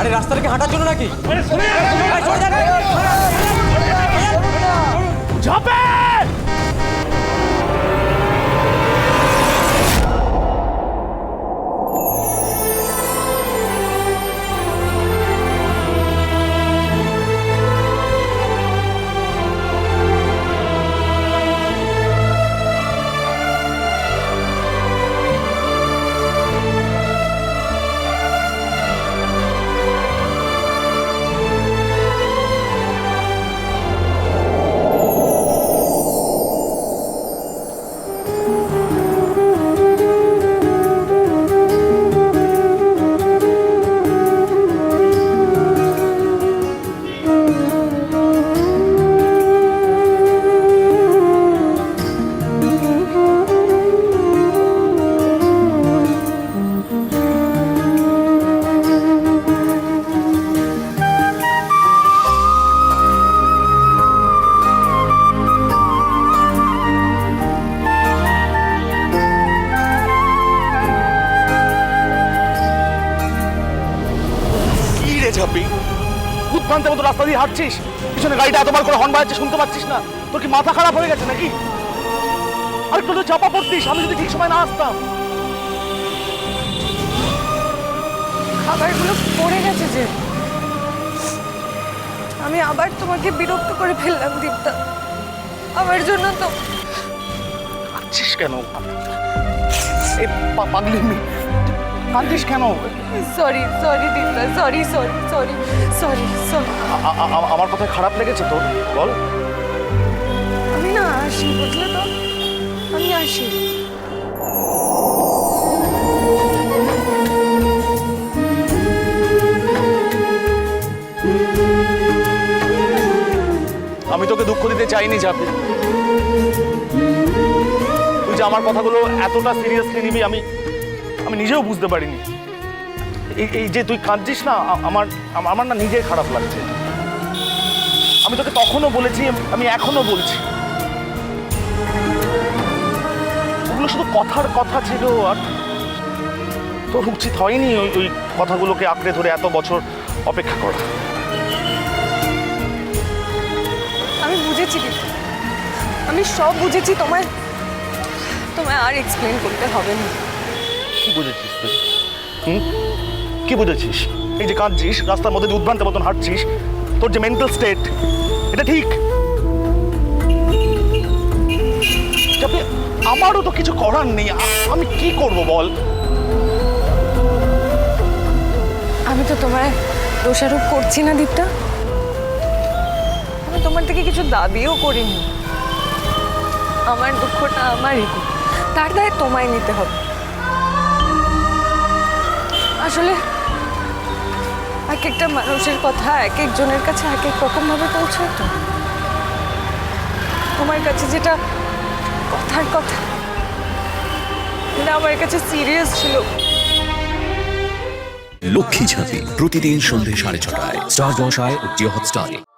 আরে রাস্তাটাকে হাঁটার জন্য নাকি? এই, সরে যান। কি রে ঝাপি উৎপান্তের মতো রাস্তা দিয়ে হাঁটছিস? পিছনে গাড়িটা এতবার করে হর্ন বাজাচ্ছে শুনতে পাচ্ছিস না। তোর কি মাথা খারাপ হয়ে গেছে নাকি? আরেকটু তো চাপা পড়তিস আমি যদি ঠিক সময় না আসতাম। খাবারগুলো পড়ে গেছে যে। আমি আবার তোমাকে বিরক্ত করে ফেললাম দীপ্তা। আমার জন্য তো কাঁদছিস কেন? এই পাগলি মেয়ে। কাঁদছিস কেন? Sorry sorry Dipta sorry sorry sorry sorry sorry আমার কথায় খারাপ লেগেছে তোর? বল। আমি না আসি বুঝলে তো? আমি আসি। আমি তোকে দুঃখ দিতে চাইনি যাবি তুই যে আমার কথাগুলো এতটা সিরিয়াসলি নিবি আমি আমি নিজেও বুঝতে পারিনি। এই যে তুই কাঁদছিস না আমার আমার না নিজের খারাপ লাগছে। আমি তোকে তখনও বলেছি, আমি এখনও বলছি। ওগুলো শুধু কথার কথা ছিল, আর তোর উচিত হয়নি ওই ওই কথাগুলোকে আঁকড়ে ধরে এত বছর অপেক্ষা করা। আমি বুঝেছি আমি সব বুঝেছি, তোমায় তোমায় আর এক্সপ্লেন করতে হবে না। কি বুঝেছিস তুই? হুম? কি বুঝেছিস? এই যে কাঁদছিস, রাস্তার মধ্যে উদ্ভ্রান্তের মতন হাঁটছিস, তোর যে মেন্টাল স্টেট এটা ঠিক? আমারও তো কিছু করার নেই আমি কি করব বল? আমি তো তোমায় দোষারোপ করছি না, দীপ্তা। আমি তোমার থেকে কিছু দাবিও করিনি। আমার দুঃখটা আমারই। তার দায় তোমায় নিতে হবে। আসলে এক একটা মানুষের কথা এক একজনের কাছে এক এক রকম ভাবে পৌঁছায় তো। তোমার কাছে যেটা কথার কথা আমার কাছে সিরিয়াস ছিল। লক্ষ্মী ঝাঁপি প্রতিদিন সন্ধ্যে সাড়ে ছটায়, স্টার জলসায় ও হটস্টারে